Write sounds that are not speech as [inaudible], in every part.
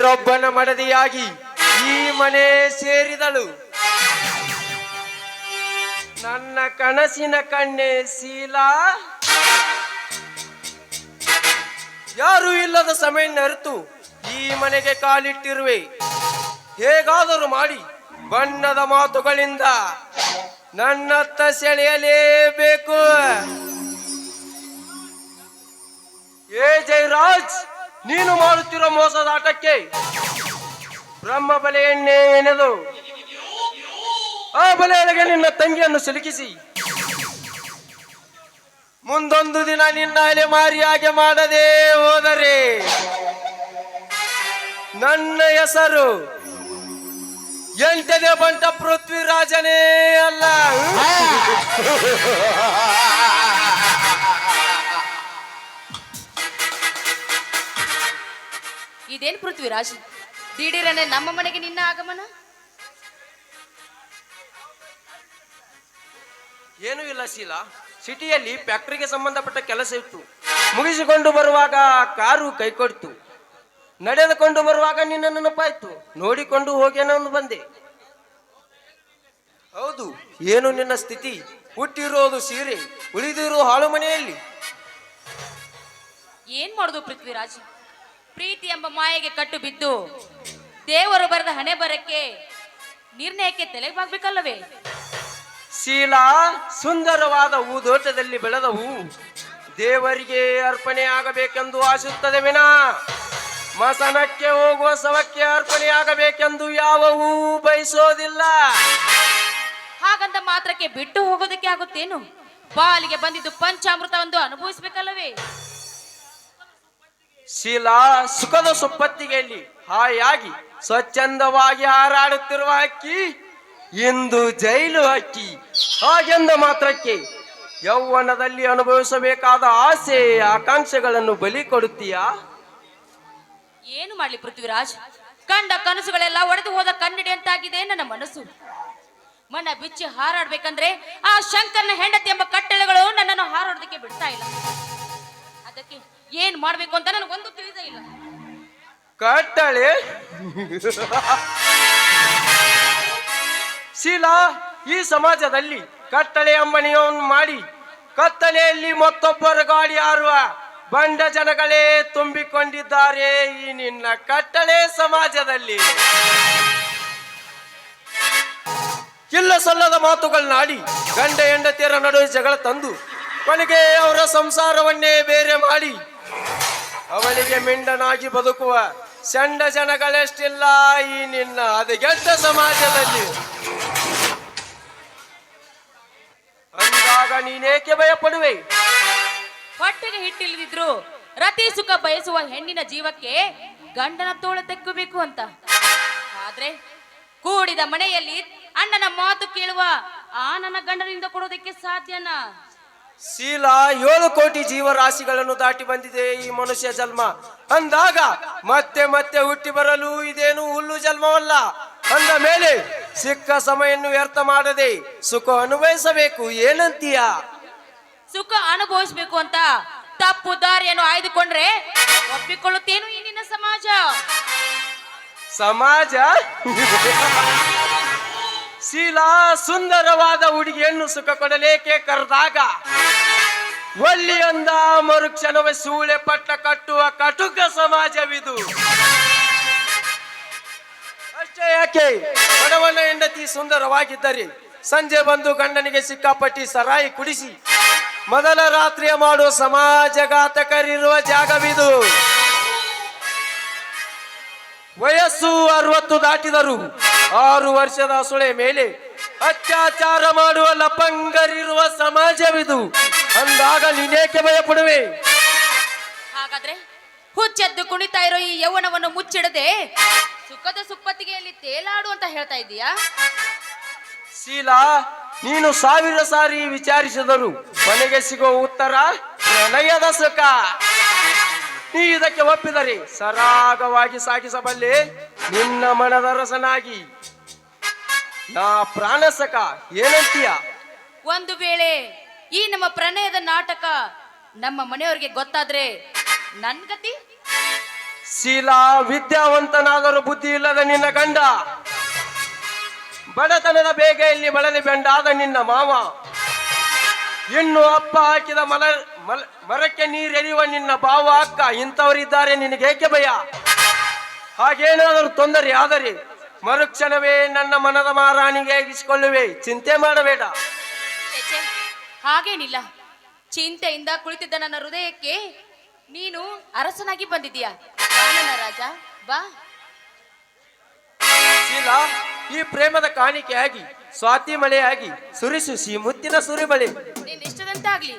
ಬೇರೊಬ್ಬನ ಮಡದಿಯಾಗಿ ಈ ಮನೆ ಸೇರಿದಳು. ನನ್ನ ಕನಸಿನ ಕಣ್ಣೆ ಶೀಲಾ ಯಾರು ಇಲ್ಲದ ಸಮಯ ನರೆತು ಈ ಮನೆಗೆ ಕಾಲಿಟ್ಟಿರುವೆ. ಹೇಗಾದರೂ ಮಾಡಿ ಬಣ್ಣದ ಮಾತುಗಳಿಂದ ನನ್ನತ್ತ ಸೆಳೆಯಲೇಬೇಕು. ಏ ಜಯರಾಜ್! ನೀನು ಮಾಡುತ್ತಿರೋ ಮೋಸದ ಆಟಕ್ಕೆ ಬ್ರಹ್ಮ ಬಲೆ ಎಣ್ಣೆ ಏನದು ಆ ಬಲೆಯೊಳಗೆ ನಿನ್ನ ತಂಗಿಯನ್ನು ಸಿಲುಕಿಸಿ. ಮುಂದೊಂದು ದಿನ ನಿನ್ನ ಅಲೆಮಾರಿಯಾಗೆ ಮಾಡದೆ ಹೋದರೆ ನನ್ನ ಹೆಸರು ಎಂಟನೇ ಬಂಟ ಪೃಥ್ವಿರಾಜನೇ ಅಲ್ಲ. ಇದೇನ್ ಪೃಥ್ವಿರಾಜ್? ದಿಢೀರನೆ ನಮ್ಮ ಮನೆಗೆ ನಿನ್ನ ಆಗಮನ? ಏನೂ ಇಲ್ಲ ಶೀಲಾ. ಸಿಟಿಯಲ್ಲಿ ಫ್ಯಾಕ್ಟರಿಗೆ ಸಂಬಂಧಪಟ್ಟ ಕೆಲಸ ಇತ್ತು. ಮುಗಿಸಿಕೊಂಡು ಬರುವಾಗ ಕಾರು ಕೈ ಕೊಡ್ತು ನಡೆದುಕೊಂಡು ಬರುವಾಗ ನಿನ್ನ ನೆನಪಾಯ್ತು ನೋಡಿಕೊಂಡು ಹೋಗೇನೊಂದು ಬಂದೆ. ಹೌದು ಏನು ನಿನ್ನ ಸ್ಥಿತಿ? ಹುಟ್ಟಿರೋದು ಸೀರೆ ಉಳಿದಿರೋ ಹಾಳು ಮನೆಯಲ್ಲಿ. ಏನ್ ಮಾಡುದು ಪೃಥ್ವಿರಾಜ್? ಪ್ರೀತಿ ಎಂಬ ಮಾಯೆಗೆ ಕಟ್ಟು ಬಿದ್ದು ದೇವರು ಬರೆದ ಹಣೆ ಬರಕ್ಕೆ ನಿರ್ಣಯಕ್ಕೆ ತಲೆಬಾಗ್ಬೇಕಲ್ಲವೇ ಶೀಲಾ ಸುಂದರವಾದ ಹೂದೋಟದಲ್ಲಿ ಬೆಳೆದ ಹೂ ದೇವರಿಗೆ ಅರ್ಪಣೆ ಆಗಬೇಕೆಂದು ಆಶಿಸುತ್ತದೆ ವಿನ. ಮಸನಕ್ಕೆ ಹೋಗುವ ಸವಕ್ಕೆ ಅರ್ಪಣೆ ಆಗಬೇಕೆಂದು ಯಾವ ಹೂ ಬಯಸೋದಿಲ್ಲ. ಹಾಗಂತ ಮಾತ್ರಕ್ಕೆ ಬಿಟ್ಟು ಹೋಗೋದಕ್ಕೆ ಆಗುತ್ತೇನು? ಬಾಲಿಗೆ ಬಂದಿದ್ದು ಪಂಚಾಮೃತ ಒಂದು ಅನುಭವಿಸ್ಬೇಕಲ್ಲವೇ? ಶೀಲಾ ಸುಖದ ಸುಪ್ಪತ್ತಿಗೆಯಲ್ಲಿ ಹಾಯಾಗಿ ಸ್ವಚ್ಛಂದವಾಗಿ ಹಾರಾಡುತ್ತಿರುವ ಹಕ್ಕಿ ಇಂದು ಜೈಲು ಹಕ್ಕಿ ಹಾಗೆಂದ ಮಾತ್ರಕ್ಕೆ ಯೌವನದಲ್ಲಿ ಅನುಭವಿಸಬೇಕಾದ ಆಸೆ, ಆಕಾಂಕ್ಷೆಗಳನ್ನು ಬಲಿ ಕೊಡುತ್ತೀಯಾ? ಏನು ಮಾಡ್ಲಿ ಪೃಥ್ವಿರಾಜ್? ಕಂಡ ಕನಸುಗಳೆಲ್ಲ ಒಡೆದು ಹೋದ ಕನ್ನಡಿ ಅಂತಾಗಿದೆ ನನ್ನ ಮನಸ್ಸು. ಮನ ಬಿಚ್ಚಿ ಹಾರಾಡ್ಬೇಕಂದ್ರೆ ಆ ಶಂಕರ್ನ ಹೆಂಡತಿ ಎಂಬ ಕಟ್ಟಳೆಗಳು ನನ್ನನ್ನು ಹಾರಾಡೋದಕ್ಕೆ ಏನ್ ಮಾಡ್ಬೇಕು ಅಂತ ನನಗೊಂದು ತಿಳಿದೇ ಇಲ್ಲ. ಕಟ್ಟಳೆ. ಶೀಲಾ, ಈ ಸಮಾಜದಲ್ಲಿ ಕಟ್ಟಳೆ ಅಂಬಣಿಯನ್ನು ಮಾಡಿ ಕತ್ತಲೆಯಲ್ಲಿ ಮತ್ತೊಬ್ಬರ ಗಾಡಿ ಆರುವ ಬಂಡ ಜನಗಳೇ ತುಂಬಿಕೊಂಡಿದ್ದಾರೆ ಈ ನಿನ್ನ ಕಟ್ಟಳೆ ಸಮಾಜದಲ್ಲಿ. ಇಲ್ಲ ಸಲ್ಲದ ಮಾತುಗಳನ್ನಾಡಿ ಗಂಡ ಹೆಂಡತಿಯರ ನಡುವೆ ಜಗಳ ತಂದು ಕೊನೆಗೆ ಅವರ ಸಂಸಾರವನ್ನೇ ಬೇರೆ ಮಾಡಿ. ಅವನಿಗೆ ಮಿಂಡನಾಗಿ ಬದುಕುವ ಸಣ್ಣ ಜನಗಳೆಷ್ಟಿಲ್ಲ ಈ ನಿನ್ನ ಹದಗೆಟ್ಟ ಸಮಾಜದಲ್ಲಿ. ಅಂದಾಗ ನೀನೇಕೆ ಭಯಪಡುವೆ? ಹೊಟ್ಟೆಗೆ ಹಿಟ್ಟಿಲ್ಲದಿದ್ರು ರತಿ ಸುಖ ಬಯಸುವ ಹೆಣ್ಣಿನ ಜೀವಕ್ಕೆ ಗಂಡನ ತೋಳ ತೆಕ್ಕಬೇಕು ಅಂತ. ಆದ್ರೆ ಕೂಡಿದ ಮನೆಯಲ್ಲಿ ಅಣ್ಣನ ಮಾತು ಕೇಳುವ ಆ ನನ್ನ ಗಂಡನಿಂದ ಕೊಡೋದಕ್ಕೆ ಸಾಧ್ಯನಾ? ಶೀಲಾ ಏಳು ಕೋಟಿ ಜೀವರಾಶಿಗಳನ್ನು ದಾಟಿ ಬಂದಿದೆ ಈ ಮನುಷ್ಯ ಜನ್ಮ. ಅಂದಾಗ ಮತ್ತೆ ಮತ್ತೆ ಹುಟ್ಟಿ ಬರಲು ಇದೇನು ಹುಲ್ಲು ಜನ್ಮವಲ್ಲ. ಅಂದ ಮೇಲೆ ಸಿಕ್ಕ ಸಮಯನ್ನು ವ್ಯರ್ಥ ಮಾಡದೆ ಸುಖ ಅನುಭವಿಸಬೇಕು. ಏನಂತೀಯ? ಸುಖ ಅನುಭವಿಸಬೇಕು ಅಂತ ತಪ್ಪು ದಾರಿಯನ್ನು ಆಯ್ದುಕೊಂಡ್ರೆ ಒಪ್ಪಿಕೊಳ್ಳುತ್ತೇನು ನಿನ್ನ ಸಮಾಜ? ಸಮಾಜ? ಶೀಲಾ ಸುಂದರವಾದ ಹುಡುಗಿಯನ್ನು ಸುಖ ಕೊಡಲೇಕೆ ಕರೆದಾಗ? ಒಲ್ಲಿಯೊಂದ ಮರುಕ್ಷಣವೇ ಸೂಳೆ ಪಟ್ಟ ಕಟ್ಟುವ ಕಟುಕ ಸಮಾಜವಿದು. ಅಷ್ಟೇ ಯಾಕೆ? ಬಡವನ ಹೆಂಡತಿ ಸುಂದರವಾಗಿದ್ದರೆ ಸಂಜೆ ಬಂದು ಗಂಡನಿಗೆ ಸಿಕ್ಕಾಪಟ್ಟಿ ಸರಾಯಿ ಕುಡಿಸಿ ಮೊದಲ ರಾತ್ರಿಯ ಮಾಡುವ ಸಮಾಜಘಾತಕರಿರುವ ಜಾಗವಿದು. ವಯಸ್ಸು ಅರವತ್ತು ದಾಟಿದರು ಆರು ವರ್ಷದ ಸುಳೆ ಮೇಲೆ ಅತ್ಯಾಚಾರ ಮಾಡುವ ಲಪಂಗರಿರುವ ಸಮಾಜವಿದು. ಅಂದಾಗ ನೀನೇಕೆ ಭಯಪಡುವೆ? ಹಾಗಾದ್ರೆ ಹುಚ್ಚೆದ್ದು ಕುಣಿತಾ ಇರೋ ಈ ಯೌವನವನ್ನು ಮುಚ್ಚಿಡದೆ ಸುಖದ ಸುಪ್ಪತ್ತಿಗೆಯಲ್ಲಿ ತೇಲಾಡು ಅಂತ ಹೇಳ್ತಾ ಇದ್ದೀಯಾ? ಶೀಲಾ ನೀನು ಸಾವಿರ ಸಾರಿ ವಿಚಾರಿಸಿದರು ಮನೆಗೆ ಸಿಗೋ ಉತ್ತರ ಪ್ರಣಯದ ಸುಖ. ನೀ ಇದಕ್ಕೆ ಒಪ್ಪಿದರೆ ಸರಾಗವಾಗಿ ಸಾಗಿಸಬಲ್ಲೆ ನಿನ್ನ ಮನದ ರಸನಾಗಿ. ನಾ ಪ್ರಾಣಸಕ ಏನಂತೀಯ? ಒಂದು ವೇಳೆ ಈ ನಮ್ಮ ಪ್ರಣಯದ ನಾಟಕ ನಮ್ಮ ಮನೆಯವರಿಗೆ ಗೊತ್ತಾದ್ರೆ ನನ್ ಗತಿ? ಶೀಲಾ ವಿದ್ಯಾವಂತನಾದರೂ ಬುದ್ಧಿ ಇಲ್ಲದ ನಿನ್ನ ಗಂಡ. ಬಡತನದ ಬೇಗೆಯಲ್ಲಿ ಬಳಲಿ ಬೆಂಡಾದ ನಿನ್ನ ಮಾವ. ಇನ್ನು ಅಪ್ಪ ಹಾಕಿದ ಮಲ ಮಲ ಮರಕ್ಕೆ ನೀರೆರಿಯುವ ನಿನ್ನ ಭಾವ ಅಕ್ಕ. ಇಂಥವರಿದ್ದಾರೆ ನಿನಗೇಕೆ ಭಯ? ಹಾಗೇನಾದರೂ ತೊಂದರೆ ಆದರೆ ಮರುಕ್ಷಣವೇ ನನ್ನ ಮನದ ಮಾರಾಣಿಗೆ ಆಗಿಸಿಕೊಳ್ಳುವೆ. ಚಿಂತೆ ಮಾಡಬೇಡ. ಹಾಗೇನಿಲ್ಲ. ಚಿಂತೆಯಿಂದ ಕುಳಿತಿದ್ದ ನನ್ನ ಹೃದಯಕ್ಕೆ ನೀನು ಅರಸನಾಗಿ ಬಂದಿದ್ದೀಯಾ. ರಾಜ ಬಾ. ಶೀಲಾ ಈ ಪ್ರೇಮದ ಕಾಣಿಕೆಯಾಗಿ ಸ್ವಾತಿ ಮಳೆಯಾಗಿ ಸುರಿಸುಸಿ ಮುತ್ತಿನ ಸುರಿಮಳೆ. ನೀನ್ ಇಷ್ಟದಂತಾಗ್ಲಿ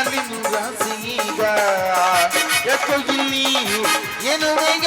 ನವಿನು ರಾಸಿಗ ಎತ್ತೊಗಿಲ್ಲಿಯು ಎನುವೆಗ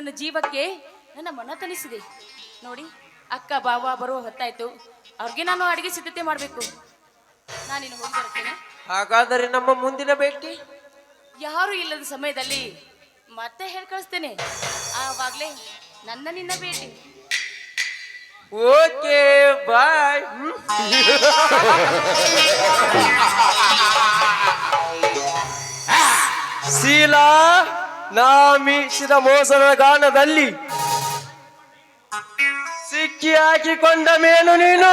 ನನ್ನ ಜೀವಕ್ಕೆ ನನ್ನ ಮನ ತನಿಸಿದೆ ನೋಡಿ ಅಕ್ಕ ಬಾವ ಬರುವ ಹೊತ್ತಾಯ್ತು. ಅವ್ರಿಗೆ ನಾನು ಅಡಿಗೆ ಸಿದ್ಧತೆ ಮಾಡಬೇಕು. ನಾನಿನ್ನು ಹೋಗಿ ಬರ್ತೇನೆ. ಹಾಗಾದರೆ ನಮ್ಮ ಮುಂದಿನ ಭೇಟಿ? ಯಾರು ಇಲ್ಲದ ಸಮಯದಲ್ಲಿ ಮತ್ತೆ ಹೇಳಿ ಕಳಿಸ್ತೇನೆ. ಆವಾಗ್ಲೇ ನನ್ನ ನಿನ್ನ ಭೇಟಿ. Okay bye. ಶೀಲಾ [laughs] ನಾ ಮೀಸಿದ ಗಾನದಲ್ಲಿ ಸಿಕ್ಕಿ ಹಾಕಿಕೊಂಡ ಮೇನು ನೀನು.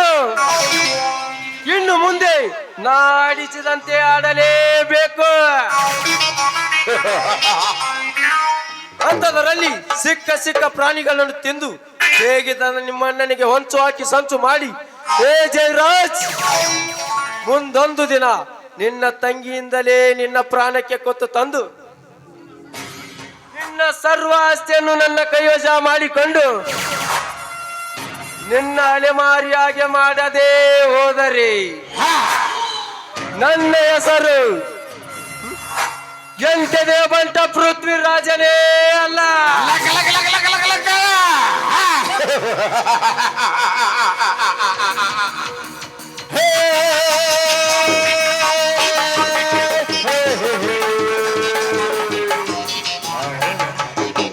ಇನ್ನು ಮುಂದೆ ನಾಡಿಸಿದಂತೆ ಆಡಲೇಬೇಕು. ಅಂಥದರಲ್ಲಿ ಸಿಕ್ಕ ಸಿಕ್ಕ ಪ್ರಾಣಿಗಳನ್ನು ತಿಂದು ಹೇಗೆ ತನ್ನ ನಿಮ್ಮ ಹೊಂಚು ಹಾಕಿ ಸಂಚು ಮಾಡಿ, ಏ ಜಯರಾಜ್, ಮುಂದೊಂದು ದಿನ ನಿನ್ನ ತಂಗಿಯಿಂದಲೇ ನಿನ್ನ ಪ್ರಾಣಕ್ಕೆ ಕೊತ್ತು ತಂದು ನಿನ್ನ ಸರ್ವ ಆಸ್ತಿಯನ್ನು ನನ್ನ ಕೈವಶ ಮಾಡಿಕೊಂಡು ನಿನ್ನ ಅಲೆಮಾರಿಯಾಗೆ ಮಾಡದೆ ಹೋದರೆ ನನ್ನ ಹೆಸರು ಎಂತದೇ ಬಂಟ ಪೃಥ್ವಿರಾಜನೇ ಅಲ್ಲ. ಹೇ.